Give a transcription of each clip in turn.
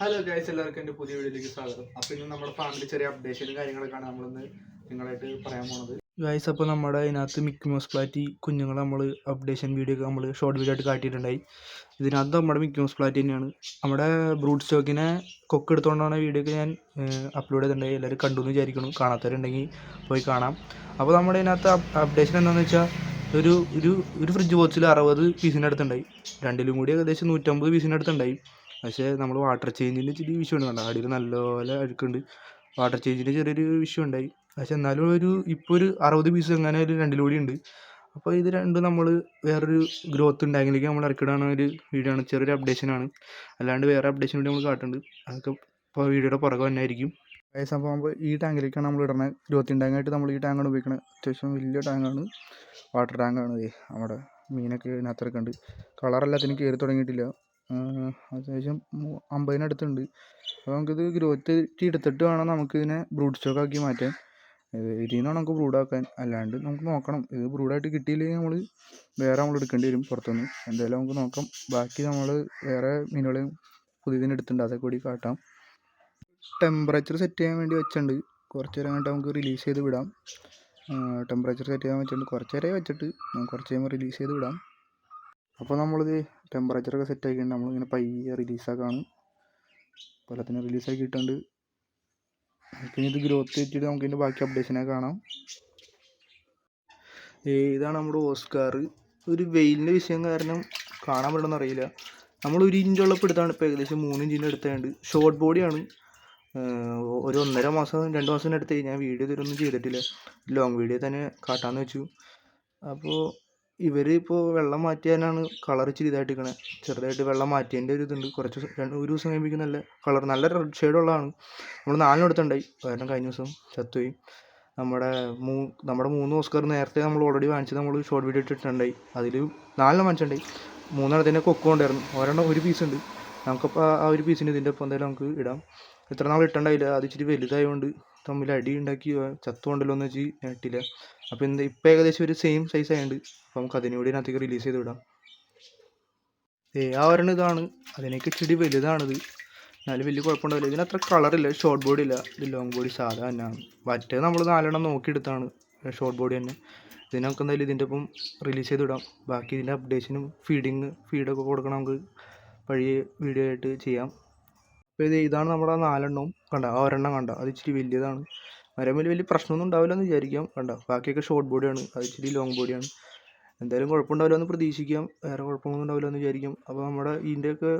Hello guys എല്ലാവർക്കും എന്റെ പുതിയ വീഡിയോയിലേക്ക് സ്വാഗതം. അപ്പോൾ ഇന്ന് നമ്മുടെ ഫാമിലി ചെറിയ അപ്ഡേഷനും കാര്യങ്ങളൊക്കെയാണ് നമ്മളിന്ന് നിങ്ങളായിട്ട് പറയാൻ പോകുന്നത് ഗൈസ് അപ്പോൾ നമ്മുടെ ഇതിനകത്ത് മിക്കി മോസ് പ്ലാറ്റി കുഞ്ഞുങ്ങളെ നമ്മൾ അപ്ഡേഷൻ വീഡിയോ ഒക്കെ നമ്മൾ ഷോർട്ട് വീഡിയോ ആയിട്ട് കാട്ടിയിട്ടുണ്ടായി. ഇതിനകത്ത് നമ്മുടെ മിക്കി മോസ് പ്ലാറ്റി തന്നെയാണ്. നമ്മുടെ ബ്രൂഡ് സ്റ്റോക്കിനെ കൊക്ക് എടുത്തുകൊണ്ടാണ് വീഡിയോ ഒക്കെ ഞാൻ അപ്ലോഡ് ചെയ്തിട്ടുണ്ടായി. എല്ലാവരും കണ്ടു എന്ന് വിചാരിക്കണം കാണാത്തവരുണ്ടെങ്കിൽ പോയി കാണാം. അപ്പോൾ നമ്മുടെ ഇതിനകത്ത് അപ്ഡേഷൻ എന്താണെന്ന് വെച്ചാൽ ഒരു ഒരു ഒരു ഫ്രിഡ്ജ് ബോക്സിൽ അറുപത് പീസിന്റെ അടുത്തുണ്ടായി. രണ്ടിലും കൂടി ഏകദേശം നൂറ്റമ്പത് പീസിന്റെ അടുത്തുണ്ടായി. പക്ഷേ നമ്മൾ വാട്ടർ ചേഞ്ചിന്റെ ഇച്ചിരി വിഷയമുണ്ട് കണ്ടോ അടിയിൽ നല്ലപോലെ അഴുക്കുണ്ട്. വാട്ടർ ചേഞ്ചിന്റെ ചെറിയൊരു വിഷയം ഉണ്ടായി. പക്ഷെ എന്നാലും ഒരു ഇപ്പോൾ ഒരു അറുപത് പീസ് എങ്ങനെ ഒരു രണ്ടിലൂടെ ഉണ്ട്. അപ്പോൾ ഇത് രണ്ടും നമ്മൾ വേറൊരു ഗ്രോത്ത് ഉണ്ടായെങ്കിലേക്ക് നമ്മൾ ഇറക്കിടാണ് ഒരു വീഡിയോ ആണ്. ചെറിയൊരു അപ്ഡേഷനാണ് അല്ലാണ്ട് വേറെ അപ്ഡേഷൻ കൂടി നമ്മൾ കാട്ടുന്നുണ്ട് അതൊക്കെ ഇപ്പോൾ വീഡിയോയുടെ പുറകെ തന്നെ ആയിരിക്കും വയസ്സ് ആകുമ്പോൾ ഈ ടാങ്കിലേക്കാണ് നമ്മൾ ഇടുന്നത് ഗ്രോത്ത് ടാങ്കായിട്ട് നമ്മൾ ഈ ടാങ്കാണ് ഉപയോഗിക്കുന്നത് അത്യാവശ്യം വലിയ ടാങ്കാണ് വാട്ടർ ടാങ്കാണ് നമ്മുടെ മീനൊക്കെ ഇതിനകത്തൊക്കെ ഉണ്ട് കളറെല്ലാത്തിനും കയറി തുടങ്ങിയിട്ടില്ല. അത്യാവശ്യം അമ്പതിനടുത്തുണ്ട് അപ്പോൾ നമുക്കിത് ഗ്രോത്ത് എടുത്തിട്ട് വേണം നമുക്കിതിനെ ബ്രൂഡ് സ്റ്റോക്ക് ആക്കി മാറ്റാൻ. ഇത് ഇതിൽ നിന്നാണ് നമുക്ക് ബ്രൂഡാക്കാൻ അല്ലാണ്ട് നമുക്ക് നോക്കണം. ഇത് ബ്രൂഡായിട്ട് കിട്ടിയില്ലെങ്കിൽ നമ്മൾ വേറെ നമ്മൾ എടുക്കേണ്ടി വരും പുറത്തുനിന്ന്. എന്തായാലും നമുക്ക് നോക്കാം. ബാക്കി നമ്മൾ വേറെ മീനുകളെയും പുതിയതിന് എടുത്തിട്ടുണ്ട്. അതൊക്കെ കൂടി കാട്ടാം. ടെമ്പറേച്ചർ സെറ്റ് ചെയ്യാൻ വേണ്ടി വെച്ചിട്ടുണ്ട്. കുറച്ച് നേരം കണ്ടിട്ട് നമുക്ക് റിലീസ് ചെയ്ത് വിടാം. ടെമ്പറേച്ചർ സെറ്റ് ചെയ്യാൻ വെച്ചിട്ടുണ്ട്. കുറച്ച് നേരമേ വെച്ചിട്ട് കുറച്ച് കഴിയുമ്പോൾ റിലീസ് ചെയ്ത് വിടാം. അപ്പോൾ നമ്മളിത് ടെമ്പറേച്ചറൊക്കെ സെറ്റ് ആക്കിയിട്ടുണ്ട്. നമ്മളിങ്ങനെ പയ്യെ റിലീസാക്കാണ് കൊല്ലത്തിന് റിലീസാക്കിയിട്ടുണ്ട് പിന്നെ ഇത് ഗ്രോത്ത് വെച്ചിട്ട് നമുക്ക് ഇതിന്റെ ബാക്കി അപ്ഡേഷനെ കാണാം. ഇതാണ് നമ്മുടെ ഓസ്കാർ ഒരു വെയിലിന്റെ വിഷയം കാരണം കാണാൻ പറ്റുമെന്ന് അറിയില്ല നമ്മൾ ഒരു ഇഞ്ചുള്ളപ്പോൾ എടുത്താണ് ഇപ്പോൾ ഏകദേശം മൂന്ന് ഇഞ്ചിന്റെ അടുത്തായത് ഷോർട്ട് ബോഡിയാണ് ഒരു ഒന്നര മാസം രണ്ട് മാസത്തിന്റെ അടുത്ത് ഞാൻ വീഡിയോ ഇതൊന്നും ചെയ്തിട്ടില്ല. ലോങ് വീഡിയോ തന്നെ കാട്ടാന്ന് വെച്ചു. അപ്പോൾ ഇവർ ഇപ്പോൾ വെള്ളം മാറ്റിയാലാണ് കളർ ഇച്ചിരി ഇതായിട്ടിരിക്കണേ. ചെറുതായിട്ട് വെള്ളം മാറ്റിയതിന്റെ ഒരു ഇതുണ്ട്. കുറച്ച് രണ്ട് ഒരു ദിവസം കഴിയുമ്പോൾ നല്ല കളർ നല്ല റെഡ് ഷെയ്ഡുള്ളതാണ് നമ്മൾ നാലിനും അടുത്തുണ്ടായി കാരണം കഴിഞ്ഞ ദിവസം ചത്തുപോയി. നമ്മുടെ മൂ നമ്മുടെ മൂന്ന് ഓസ്കർ നേരത്തെ നമ്മൾ ഓൾറെഡി വാങ്ങിച്ചത് നമ്മൾ ഷോർട്ട് വീഡിയോ ഇട്ടിട്ടുണ്ടായി. അതിൽ നാലെണ്ണം വാങ്ങിച്ചിട്ടുണ്ടായി. മൂന്നെണ്ണത്തിന്റെ കൊക്കും ഉണ്ടായിരുന്നു. ഒരെണ്ണം ഒരു പീസ് ഉണ്ട്. നമുക്കപ്പോൾ ആ ഒരു പീസിന് ഇതിന്റെ ഒപ്പം എന്തായാലും നമുക്ക് ഇടാം. ഇത്ര നാൾ ഇട്ടുണ്ടായില്ല അത് ഇച്ചിരി വലുതായതുകൊണ്ട് തമ്മിൽ അടി ഉണ്ടാക്കി ചത്തുകൊണ്ടല്ലോ എന്ന് വെച്ച് ഞെട്ടില്ല അപ്പോൾ എന്താ ഇപ്പം ഏകദേശം ഒരു സെയിം സൈസ് ആയതുകൊണ്ട് അപ്പോൾ നമുക്ക് അതിനെ കൂടി ഇതിനകത്തേക്ക് റിലീസ് ചെയ്ത് വിടാം. ഏ ആ ഒരെണ്ണം ഇതാണ്. അതിനൊക്കെ ഇച്ചിരി വലുതാണിത്. എന്നാലും വലിയ കുഴപ്പമുണ്ടാവില്ല ഇതിന് അത്ര കളറില്ല ഷോർട്ട് ബോഡി ഇല്ല. ഇത് ലോങ് ബോഡി സാധാ തന്നെയാണ്. മറ്റേ നമ്മൾ നാലെണ്ണം നോക്കിയെടുത്താണ് ഷോർട്ട് ബോഡി തന്നെ. ഇതിന് നമുക്ക് എന്തായാലും ഇതിന്റെ ഒപ്പം റിലീസ് ചെയ്ത് വിടാം. ബാക്കി ഇതിന്റെ അപ്ഡേഷനും ഫീഡിങ് ഫീഡൊക്കെ കൊടുക്കണം നമുക്ക്. വഴി വീഡിയോ ആയിട്ട് ചെയ്യാം. അപ്പോൾ ഇത് ഇതാണ് നമ്മുടെ നാലെണ്ണവും. കണ്ട? ആ ഒരെണ്ണം കണ്ട? അത് ഇച്ചിരി വലിയതാണ്. വലിയ വലിയ പ്രശ്നമൊന്നും ഉണ്ടാവില്ല എന്ന് വിചാരിക്കാം. കണ്ട? ബാക്കിയൊക്കെ ഷോർട്ട് ബോഡിയാണ് അത് ഇച്ചിരി ലോങ് ബോഡിയാണ് എന്തായാലും കുഴപ്പമുണ്ടാവില്ല എന്ന് പ്രതീക്ഷിക്കാം. വേറെ കുഴപ്പമൊന്നും ഉണ്ടാവില്ല എന്ന് വിചാരിക്കാം. അപ്പോൾ നമ്മുടെ ഇതിന്റെയൊക്കെ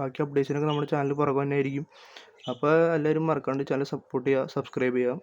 ബാക്കി അപ്ഡേഷനൊക്കെ നമ്മുടെ ചാനൽ പുറകെ തന്നെ ആയിരിക്കും അപ്പോൾ എല്ലാവരും മറക്കാണ്ട് ചാനൽ സപ്പോർട്ട് ചെയ്യുക സബ്സ്ക്രൈബ് ചെയ്യുക.